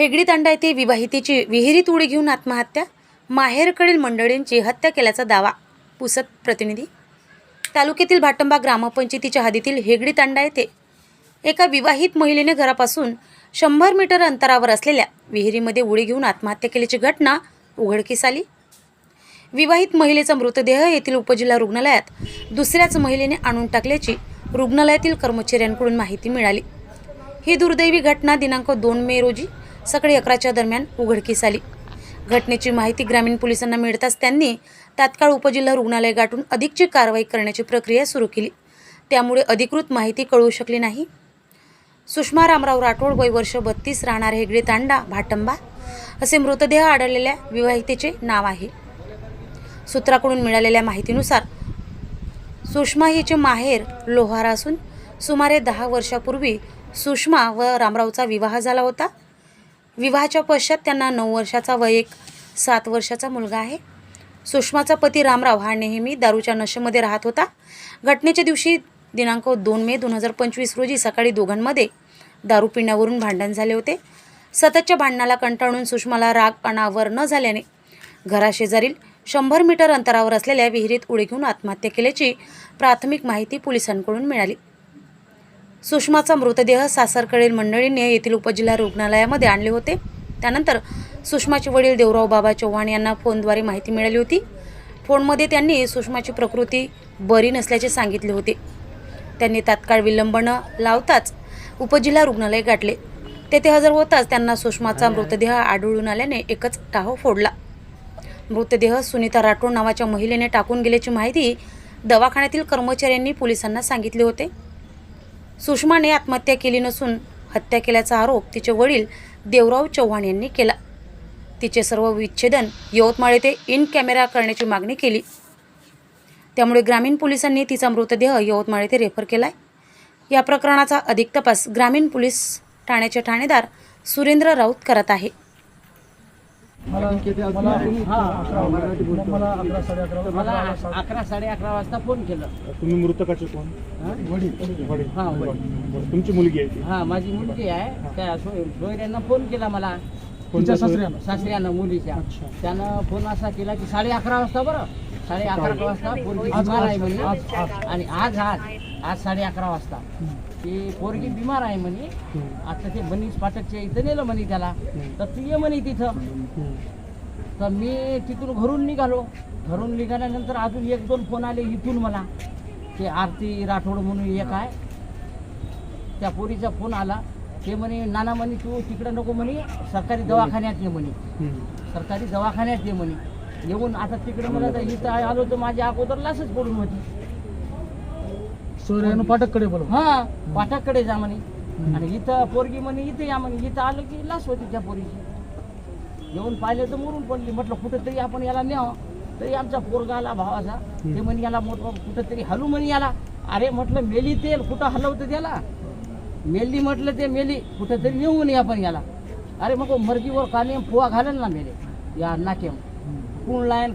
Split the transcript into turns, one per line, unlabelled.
हेगडी तांडा येथे विवाहितेची विहिरीत उडी घेऊन आत्महत्या माहेरकडील मंडळींची हत्या केल्याचा दावा पुसत प्रतिनिधी. तालुक्यातील भाटंबा ग्रामपंचायतीच्या हद्दीतील हेगडी तांडा येथे एका विवाहित महिलेने घरापासून शंभर मीटर अंतरावर असलेल्या विहिरीमध्ये उडी घेऊन आत्महत्या केल्याची घटना उघडकीस आली. विवाहित महिलेचा मृतदेह येथील उपजिल्हा रुग्णालयात दुसऱ्याच महिलेने आणून टाकल्याची रुग्णालयातील कर्मचाऱ्यांकडून माहिती मिळाली. ही दुर्दैवी घटना दिनांक दोन मे रोजी सकाळी अकराच्या दरम्यान उघडकीस आली. घटनेची माहिती ग्रामीण पोलिसांना मिळताच त्यांनी तात्काळ उपजिल्हा रुग्णालय गाठून अधिकची कारवाई करण्याची प्रक्रिया सुरू केली. त्यामुळे अधिकृत माहिती कळू शकली नाही. सुषमा रामराव राठोड वय वर्ष बत्तीस राहणार हेगडे तांडा भाटंबा असे मृतदेह आढळलेल्या विवाहितेचे नाव आहे. सूत्राकडून मिळालेल्या माहितीनुसार सुषमा हिचे माहेर लोहारा असून सुमारे दहा वर्षापूर्वी सुषमा व रामरावचा विवाह झाला होता. विवाहाच्या पश्चात त्यांना नऊ वर्षाचा व एक सात वर्षाचा मुलगा आहे. सुषमाचा पती रामराव हा नेहमी दारूच्या नशेमध्ये राहत होता. घटनेच्या दिवशी दिनांक दोन मे दोन हजार पंचवीस रोजी सकाळी दोघांमध्ये दारू पिण्यावरून भांडण झाले होते. सततच्या भांडणाला कंटाळून सुषमाला राग अनावर न झाल्याने घराशेजारील शंभर मीटर अंतरावर असलेल्या विहिरीत उडी घेऊन आत्महत्या केल्याची प्राथमिक माहिती पोलिसांकडून मिळाली. सुषमाचा मृतदेह सासरकडील मंडळींनी येथील उपजिल्हा रुग्णालयामध्ये आणले होते. त्यानंतर सुषमाचे वडील देवराव बाबा चव्हाण यांना फोनद्वारे माहिती मिळाली होती. फोनमध्ये त्यांनी सुषमाची प्रकृती बरी नसल्याचे सांगितले होते. त्यांनी तात्काळ विलंब न लावताच उपजिल्हा रुग्णालय गाठले. तेथे हजर होताच त्यांना सुषमाचा मृतदेह आढळून आल्याने एकच टाहो फोडला. मृतदेह सुनीता राठोड नावाच्या महिलेने टाकून गेल्याची माहिती दवाखान्यातील कर्मचाऱ्यांनी पोलिसांना सांगितले होते. सुषमाने आत्महत्या केली नसून हत्या केल्याचा आरोप तिचे वडील देवराव चव्हाण यांनी केला. तिचे सर्व विच्छेदन यवतमाळ येथे इन कॅमेरा करण्याची मागणी केली. त्यामुळे ग्रामीण पोलिसांनी तिचा मृतदेह यवतमाळ येथे रेफर केला या प्रकरणाचा अधिक तपास ग्रामीण पोलीस ठाण्याचे ठाणेदार सुरेंद्र राऊत करत आहे.
मला अकरा साडे अकरा
वाजता फोन केलं.
तुम्ही मृतकाचे कोण? वडील. तुमची मुलगी आहे
हा माझी मुलगी आहे. त्या सोय सोयऱ्यांना फोन केला मला.
सासऱ्यानं
मुलीच्या. त्यानं फोन असा केला की साडे अकरा वाजता बरं. साडे अकरा वाजता
आज.
आणि आज आज आज साडे अकरा वाजता. ती पोरगी बिमार आहे म्हणे. आता ते बनीस पाटकच्या इथं नेलं म्हणे त्याला. तर तू ये म्हणे तिथं. तर मी तिथून घरून निघालो. घरून निघाल्यानंतर अजून एक दोन फोन आले इथून मला. ते आरती राठोड म्हणून एक आहे. त्या पोरीचा फोन आला. ते म्हणे नाना म्हणे तू तिकडं नको म्हणे. सरकारी दवाखान्यात ये म्हणे. सरकारी दवाखान्यात ये म्हणे. येऊन आता तिकडे मला इथं आलो तर माझ्या अगोदर लासच पडून होती.
सोयऱ्यानं पाटककडे बोलव.
हा पाठाकडे जा म्हणे. आणि इथं पोरगी म्हणे इथे या म्हणे. इथं आलं की लास होती त्या पोरीची. येऊन पाहिलं तर मरून पडली. म्हटलं कुठंतरी आपण याला न्यावं. तरी आमचा पोरगा आला भावाचा. ते म्हणे याला मोठं कुठंतरी हलू म्हणे याला. अरे म्हटलं मेली तेल कुठं हलवतं त्याला? मेली म्हटलं ते मेली. कुठंतरी नेऊ म्हणे आपण याला. अरे मग मर्जीवर काने फुवा घालेल ना मेले. या नाट्यम कोण लाईन